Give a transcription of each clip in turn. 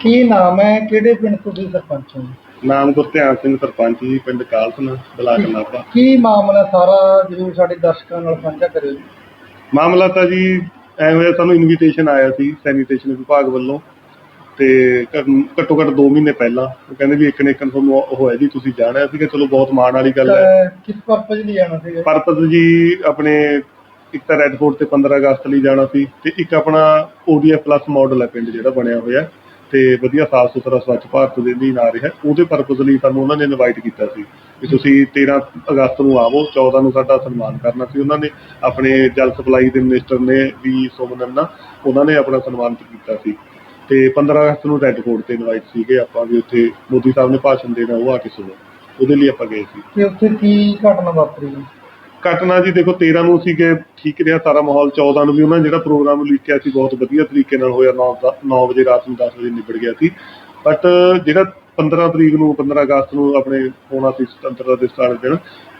ਕੀ ਨਾਮ ਹੈ? ਕਿਹੜੇ ਪਿੰਡ ਤੋਂ ਤੁਸੀਂ ਸਰਪੰਚ ਹੋ? ਨਾਮ ਗੁਰਧਿਆਨ ਸਿੰਘ ਸਰਪੰਚ ਜੀ ਪਿੰਡ ਕਾਲਸਨ ਬਲਾਕ ਨਾਭਾ। ਕੀ ਮਾਮਲਾ ਸਾਰਾ ਜਰੂਰ ਸਾਡੇ ਦਰਸ਼ਕਾਂ ਨਾਲ ਸਾਂਝਾ ਕਰਿਓ ਜੀ। ਮਾਮਲਾ ਤਾਂ ਜੀ ਐ ਹੋਇਆ ਸਾਨੂੰ ਇਨਵੀਟੇਸ਼ਨ ਆਇਆ ਸੀ ਸੈਨੀਟੇਸ਼ਨ ਵਿਭਾਗ ਵੱਲੋਂ ਤੇ ਘੱਟ- ਘੱਟੋ ਘੱਟ 2 ਮਹੀਨੇ ਪਹਿਲਾਂ। ਉਹ ਕਹਿੰਦੇ ਵੀ ਇੱਕ ਨੇ ਇੱਕ ਤੁਹਾਨੂੰ ਉਹ ਹੋਇਆ ਜੀ ਤੁਸੀਂ ਜਾਣਾ ਸੀਗਾ। ਚਲੋ ਬਹੁਤ ਮਾਣ ਵਾਲੀ ਗੱਲ ਹੈ। ਕਿਸ ਪਰਪਸ ਲਈ ਜਾਣਾ ਸੀਗਾ? ਪਰਪਸ ਜੀ ਆਪਣੇ ਇੱਕ ਤਾਂ ਰੈੱਡ ਫੋਰਟ ਤੇ 15 ਅਗਸਤ ਲਈ ਜਾਣਾ ਸੀ ਤੇ ਇੱਕ ਆਪਣਾ ODF ਪਲੱਸ ਮਾਡਲ ਹੈ ਪਿੰਡ ਜਿਹੜਾ ਬਣਿਆ ਹੋਇਆ। ਤੇ ਵਧੀਆ ਸਾਫ਼ ਸੁਥਰਾ ਸਵੱਛ ਭਾਰਤ ਦੇ ਲਈ ਆ ਰਿਹਾ ਉਹਦੇ ਪਰਪਸ ਲਈ ਸਾਨੂੰ ਉਹਨਾਂ ਨੇ ਇਨਵਾਈਟ ਕੀਤਾ ਸੀ ਵੀ ਤੁਸੀਂ 13 ਅਗਸਤ ਨੂੰ ਆਵੋ 14 ਨੂੰ ਸਾਡਾ ਸਨਮਾਨ ਕਰਨਾ ਸੀ। ਉਹਨਾਂ ਨੇ ਆਪਣੇ ਜਲ ਸਪਲਾਈ ਦੇ ਮਿਨਿਸਟਰ ਨੇ ਵੀ ਸੋਮਨੰਨਾ ਉਹਨਾਂ ਨੇ ਆਪਣਾ ਸਨਮਾਨਿਤ ਕੀਤਾ ਸੀ। ਤੇ 15 ਅਗਸਤ ਨੂੰ ਰੈੱਡ ਫੋਰਟ ਤੇ ਇਨਵਾਈਟ ਸੀਗੇ ਆਪਾਂ ਵੀ ਉੱਥੇ ਮੋਦੀ ਸਾਹਿਬ ਨੇ ਭਾਸ਼ਣ ਦੇਣਾ, ਉਹ ਆ ਕੇ ਸੁਣੋ। ਉਹਦੇ ਲਈ ਆਪਾਂ ਗਏ ਸੀ। ਤੇ ਉੱਥੇ ਕੀ ਘਟਨਾ ਵਾਪਰੀ? ਘਟਨਾ ਜੀ ਦੇਖੋ 13 ਨੂੰ ਸੀਗੇ, ਠੀਕ ਰਿਹਾ ਸਾਰਾ ਮਾਹੌਲ 14 ਨੂੰ ਵੀ ਉਹਨਾਂ ਨੇ ਜਿਹੜਾ ਪ੍ਰੋਗਰਾਮ ਲਿਖਿਆ ਸੀ, ਬਹੁਤ ਵਧੀਆ ਤਰੀਕੇ ਨਾਲ ਹੋਇਆ 9 9 ਵਜੇ ਰਾਤ ਨੂੰ 10 ਵਜੇ ਨਿਬੜ ਗਿਆ ਸੀ। ਬਟ ਜਿਹੜਾ 15 ਤਰੀਕ ਨੂੰ 15 ਅਗਸਤ ਨੂੰ ਆਪਣੇ ਹੋਣਾ ਸੀ, ਸੁਤੰਤਰਤਾ ਦਿਵਸ ਵਾਲੇ ਦਿਨ,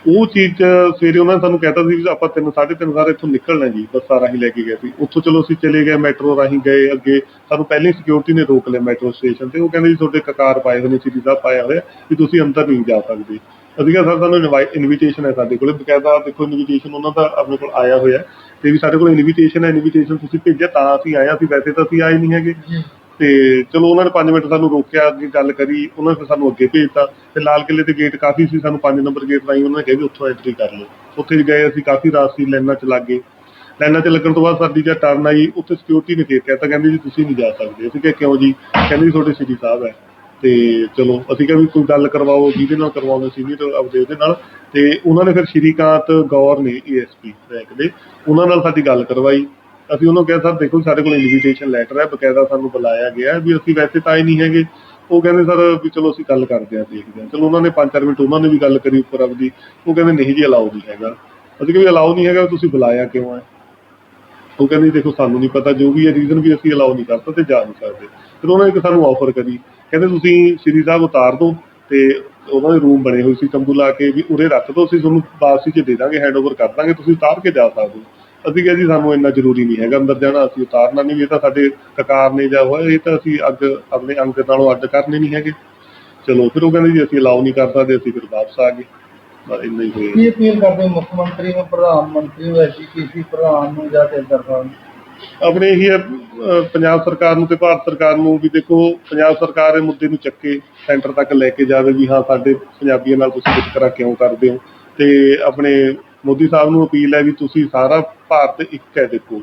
ਉਹ ਚੀਜ਼ ਸਵੇਰੇ ਉਹਨਾਂ ਨੇ ਸਾਨੂੰ ਕਹਿਤਾ ਸੀ ਵੀ ਆਪਾਂ ਤਿੰਨ, ਸਾਢੇ ਤਿੰਨ ਸਾਰੇ ਇੱਥੋਂ ਨਿਕਲਣਾ ਜੀ, ਬੱਸਾਂ ਰਾਹੀਂ ਲੈ ਕੇ ਗਏ ਸੀ। ਉੱਥੋਂ ਚਲੋ ਅਸੀਂ ਚਲੇ ਗਏ, ਮੈਟਰੋ ਰਾਹੀਂ ਗਏ ਅੱਗੇ, ਸਾਨੂੰ ਪਹਿਲੀ ਸਿਕਿਉਰਿਟੀ ਨੇ ਰੋਕ ਲਿਆ ਮੈਟਰੋ ਸਟੇਸ਼ਨ ਤੇ। ਉਹ ਕਹਿੰਦੇ ਜੀ, ਤੁਹਾਡੇ ਕਕਾਰ ਪਾਏ ਹੋਏ ਨੇ ਸ੍ਰੀ ਸਾਹਿਬ ਪਾਇਆ ਹੋਇਆ, ਵੀ ਤੁਸੀਂ ਅੰਦਰ ਨਹੀਂ ਜਾ ਸਕਦੇ। ਅਸੀਂ ਕਿਹਾ ਸਰ ਸਾਨੂੰ ਇਨਵੀਟੇਸ਼ਨ ਹੈ ਸਾਡੇ ਕੋਲੇ। ਬਕਾਇਦਾ ਦੇਖੋ ਇਨਵੀਟੇਸ਼ਨ ਉਹਨਾਂ ਦਾ ਆਪਣੇ ਕੋਲ ਆਇਆ ਹੋਇਆ ਤੇ ਵੀ ਸਾਡੇ ਕੋਲ ਇਨਵੀਟੇਸ਼ਨ ਹੈ ਇਨਵੀਟੇਸ਼ਨ ਤੁਸੀਂ ਭੇਜਿਆ ਤਾਂ ਅਸੀਂ ਆਏ ਅਸੀਂ ਵੈਸੇ ਤਾਂ ਅਸੀਂ ਆਏ ਨਹੀਂ ਹੈਗੇ। ਤੇ ਚਲੋ ਉਹਨਾਂ ਨੇ 5 ਮਿੰਟ ਸਾਨੂੰ ਰੋਕਿਆ ਅੱਗੇ ਗੱਲ ਕਰੀ ਉਹਨਾਂ ਨੇ ਸਾਨੂੰ ਅੱਗੇ ਭੇਜਤਾ। ਤੇ ਲਾਲ ਕਿਲੇ ਤੇ ਗੇਟ ਕਾਫੀ ਸੀ ਸਾਨੂੰ 5 ਨੰਬਰ ਗੇਟ ਰਾਹੀਂ ਉਹਨਾਂ ਨੇ ਕਿਹਾ ਵੀ ਉੱਥੋਂ ਐਂਟਰੀ ਕਰ ਲਓ। ਉੱਥੇ ਗਏ ਅਸੀਂ ਕਾਫੀ ਰਾਤ ਸੀ ਲਾਈਨਾਂ 'ਚ ਲੱਗ ਗਏ। ਲਾਈਨਾਂ 'ਚ ਲੱਗਣ ਤੋਂ ਬਾਅਦ ਸਾਡੀ ਜਦ ਟਰਨ ਆਈ ਉੱਥੇ ਸਿਕਿਉਰਿਟੀ ਨੇ ਫੇਰ ਕਹਿਤਾ ਕਹਿੰਦੇ ਜੀ ਤੁਸੀਂ ਨਹੀਂ ਜਾ ਸਕਦੇ। ਅਸੀਂ ਕਿਹਾ ਕਿਉਂ ਜੀ? ਕਹਿੰਦੇ ਜੀ ਤੁਹਾਡੇ ਸ੍ਰੀ ਸਾਹਿਬ ਹੈ। ਤੇ ਚਲੋ, ਅਸੀਂ ਕਿਹਾ ਵੀ ਕੋਈ ਗੱਲ ਕਰਵਾਓ, ਜਿਹਦੇ ਨਾਲ ਕਰਵਾਉਂਦੇ ਸੀਨੀਅਰ ਆਪਦੇ ਉਹਦੇ ਨਾਲ। ਤੇ ਉਹਨਾਂ ਨੇ ਫਿਰ ਸ਼੍ਰੀਕਾਂਤ ਗੌਰ ਨੇ ਏਐਸਪੀ ਰੈਂਕ ਦੇ, ਉਹਨਾਂ ਨਾਲ ਸਾਡੀ ਗੱਲ ਕਰਵਾਈ। ਅਸੀਂ ਉਹਨੂੰ ਕਿਹਾ, ਸਰ, ਦੇਖੋ ਸਾਡੇ ਕੋਲ ਇਨਵੀਟੇਸ਼ਨ ਲੈਟਰ ਹੈ, ਬਕਾਇਦਾ ਸਾਨੂੰ ਬੁਲਾਇਆ ਗਿਆ ਵੀ ਅਸੀਂ ਵੈਸੇ ਤਾਂ ਆਏ ਨਹੀਂ ਹੈਗੇ। ਉਹ ਕਹਿੰਦੇ, ਸਰ, ਵੀ ਚਲੋ, ਅਸੀਂ ਗੱਲ ਕਰਦੇ ਹਾਂ, ਦੇਖਦੇ ਹਾਂ। ਚਲੋ, ਉਹਨਾਂ ਨੇ 5-4 ਮਿੰਟ ਉਹਨਾਂ ਨੇ ਵੀ ਗੱਲ ਕਰੀ ਉੱਪਰ ਆਪਦੀ। ਉਹ ਕਹਿੰਦੇ, ਨਹੀਂ ਜੀ, ਅਲਾਉ ਨਹੀਂ ਹੈਗਾ। ਅਸੀਂ ਕਿਹਾ ਵੀ, ਅਲਾਉ ਨਹੀਂ ਹੈਗਾ, ਤੁਸੀਂ ਬੁਲਾਇਆ ਕਿਉਂ ਹੈ? ਉਹ ਕਹਿੰਦੇ ਦੇਖੋ, ਸਾਨੂੰ ਨਹੀਂ ਪਤਾ, ਜੋ ਵੀ ਹੈ ਰੀਜ਼ਨ ਵੀ ਅਸੀਂ ਅਲਾਉ ਨਹੀਂ ਕਰ ਸਕਦੇ, ਜਾ ਨਹੀਂ ਸਕਦੇ। ਫਿਰ ਉਹਨਾਂ ਨੇ ਇੱਕ ਸਾਨੂੰ ਆਫਰ ਕਰੀ। ਕਹਿੰਦੇ, ਤੁਸੀਂ ਸ਼੍ਰੀ ਸਾਹਿਬ ਉਤਾਰ ਦਿਓ ਤੇ ਉਹਨਾਂ ਦੇ ਰੂਮ ਬਣੇ ਹੋਏ ਸੀ, ਤੰਬੂ ਲਾ ਕੇ ਵੀ ਉਰੇ ਰੱਖ ਦਿਓ, ਅਸੀਂ ਤੁਹਾਨੂੰ ਵਾਪਸੀ 'ਚ ਦੇ ਦਾਂਗੇ ਹੈਂਡਓਵਰ ਕਰ ਦਾਂਗੇ, ਤੁਸੀਂ ਉਤਾਰ ਕੇ ਜਾ ਸਕਦੇ ਹੋ। ਅਸੀਂ ਕਿਹਾ ਜੀ, ਸਾਨੂੰ ਇੰਨਾ ਜ਼ਰੂਰੀ ਨਹੀਂ ਹੈਗਾ, ਅੰਦਰ ਜਾਣਾ, ਅਸੀਂ ਉਤਾਰਨਾ ਨਹੀਂ ਵੀ ਇਹ ਤਾਂ ਸਾਡੇ ਕਕਾਰ ਨੇ ਜਾਂ ਹੋਇਆ, ਇਹ ਤਾਂ ਅਸੀਂ ਅੱਗ ਆਪਣੇ ਅੰਗ ਨਾਲੋਂ ਅੱਡ ਕਰਨੇ ਨਹੀਂ ਹੈਗੇ। ਚਲੋ, ਫਿਰ ਉਹ ਕਹਿੰਦੇ ਜੀ, ਅਸੀਂ ਅਲਾਉ ਨਹੀਂ ਕਰ ਸਕਦੇ, ਅਸੀਂ ਫਿਰ ਵਾਪਸ ਆ ਗਏ। ਬਸ ਇੰਨਾ ਹੀ ਹੋਇਆ ਕੀ ਅਪੀਲ ਕਰਦੇ ਹੋ ਮੁੱਖ ਮੰਤਰੀ ਨੂੰ ਪ੍ਰਧਾਨ ਮੰਤਰੀ ਨੂੰ ਐਜੀਪੀਸੀ ਪ੍ਰਧਾਨ ਨੂੰ ਜਾਂ ਕੇਂਦਰ ਸਰਕਾਰ ਨੂੰ? ਆਪਣੇ ਇਹੀ ਹੈ ਅਹ ਪੰਜਾਬ ਸਰਕਾਰ ਨੂੰ ਤੇ ਭਾਰਤ ਸਰਕਾਰ ਨੂੰ ਵੀ ਦੇਖੋ ਪੰਜਾਬ ਸਰਕਾਰ ਇਹ ਮੁੱਦੇ ਨੂੰ ਚੱਕੇ ਸੈਂਟਰ ਤੱਕ ਲੈ ਕੇ ਜਾਵੇ ਵੀ ਹਾਂ ਸਾਡੇ ਪੰਜਾਬੀਆਂ ਨਾਲ ਤੁਸੀਂ ਵਿਤਕਰਾ ਕਿਉਂ ਕਰਦੇ ਹੋ? ਤੇ ਆਪਣੇ ਮੋਦੀ ਸਾਹਿਬ ਨੂੰ ਅਪੀਲ ਹੈ ਵੀ ਤੁਸੀਂ ਸਾਰਾ ਭਾਰਤ ਇੱਕ ਹੈ ਦੇਖੋ।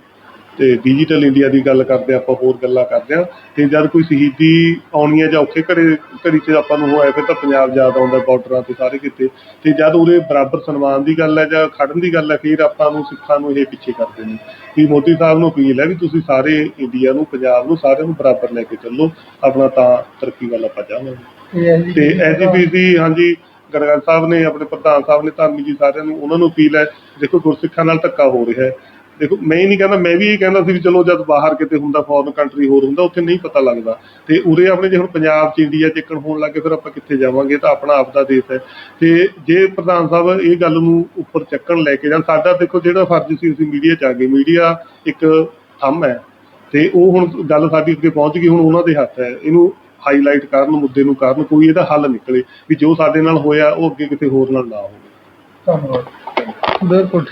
ਤੇ ਡਿਜੀਟਲ ਇੰਡੀਆ ਦੀ ਗੱਲ ਕਰਦੇ ਆਪਾਂ ਹੋਰ ਗੱਲਾਂ ਕਰਦੇ ਆ ਤੇ ਜਦ ਕੋਈ ਸ਼ਹੀਦੀ ਆਉਣੀ ਹੈ ਜਾਂ ਔਖੇ ਘੜੇ ਘੜੀ 'ਚ ਆਪਾਂ ਨੂੰ ਹੋਇਆ ਫਿਰ ਤਾਂ ਪੰਜਾਬ ਯਾਦ ਆਉਂਦਾ ਬਾਰਡਰਾਂ ਤੇ ਸਾਰੇ ਕਿਤੇ। ਤੇ ਜਦ ਉਹਦੇ ਬਰਾਬਰ ਸਨਮਾਨ ਦੀ ਗੱਲ ਹੈ ਜਾਂ ਖੜਨ ਦੀ ਗੱਲ ਹੈ ਫਿਰ ਆਪਾਂ ਨੂੰ ਸਿੱਖਾਂ ਨੂੰ ਇਹ ਪਿੱਛੇ ਕਰਦੇ ਨੇ। ਵੀ ਮੋਦੀ ਸਾਹਿਬ ਨੂੰ ਅਪੀਲ ਹੈ ਵੀ ਤੁਸੀਂ ਸਾਰੇ ਇੰਡੀਆ ਨੂੰ ਪੰਜਾਬ ਨੂੰ ਸਾਰਿਆਂ ਨੂੰ ਬਰਾਬਰ ਲੈ ਕੇ ਚੱਲੋ ਆਪਣਾ ਤਾਂ ਤਰੱਕੀ ਵੱਲ ਆਪਾਂ ਜਾਵਾਂਗੇ। ਤੇ ਐਜੀਪੀਸੀ ਹਾਂਜੀ ਗੜਗੜ ਸਾਹਿਬ ਨੇ ਆਪਣੇ ਪ੍ਰਧਾਨ ਸਾਹਿਬ ਨੇ ਧਾਰਮੀ ਜੀ ਸਾਰਿਆਂ ਨੂੰ ਉਹਨਾਂ ਨੂੰ ਅਪੀਲ ਹੈ ਦੇਖੋ ਗੁਰਸਿੱਖਾਂ ਨਾਲ ਧੱਕਾ ਹੋ ਰਿਹਾ ਹੈ। ਦੇਖੋ, ਮੈਂ ਹੀ ਨਹੀਂ ਕਹਿੰਦਾ, ਮੈਂ ਵੀ ਇਹ ਕਹਿੰਦਾ ਸੀ ਵੀ ਚਲੋ ਜਦ ਬਾਹਰ ਕਿਤੇ ਹੁੰਦਾ ਫੋਰਨ ਕੰਟਰੀ ਹੋਰ ਹੁੰਦਾ, ਉੱਥੇ ਨਹੀਂ ਪਤਾ ਲੱਗਦਾ। ਤੇ ਉਰੇ ਆਪਣੇ ਜੇ ਹੁਣ ਪੰਜਾਬ 'ਚ, ਇੰਡੀਆ 'ਚ ਇੱਕਣ ਹੋਣ ਲੱਗੇ ਫਿਰ ਆਪਾਂ ਕਿੱਥੇ ਜਾਵਾਂਗੇ? ਤਾਂ ਆਪਣਾ ਆਪਦਾ ਦੇਸ਼ ਹੈ। ਤੇ ਜੇ ਪ੍ਰਧਾਨ ਸਾਹਿਬ ਇਹ ਗੱਲ ਨੂੰ ਉੱਪਰ ਚੱਕਣ ਲੈ ਕੇ ਜਾਣ, ਸਾਡਾ ਦੇਖੋ ਜਿਹੜਾ ਫਰਜ਼ ਸੀ, ਅਸੀਂ ਮੀਡੀਆ 'ਚ ਆ ਗਏ। ਮੀਡੀਆ ਇੱਕ ਥੰਮ ਹੈ। ਤੇ ਉਹ ਹੁਣ ਗੱਲ ਸਾਡੀ ਅੱਗੇ ਪਹੁੰਚ ਗਈ, ਹੁਣ ਉਹਨਾਂ ਦੇ ਹੱਥ ਹੈ। ਇਹਨੂੰ ਹਾਈਲਾਈਟ ਕਰਨ, ਮੁੱਦੇ ਨੂੰ ਕਰਨ, ਕੋਈ ਇਹਦਾ ਹੱਲ ਨਿਕਲੇ। ਵੀ ਜੋ ਸਾਡੇ ਨਾਲ ਹੋਇਆ, ਉਹ ਅੱਗੇ ਕਿਤੇ ਹੋਰ ਨਾਲ ਨਾ ਹੋਵੇ। ਧੰਨਵਾਦ। ਬਿਲਕੁਲ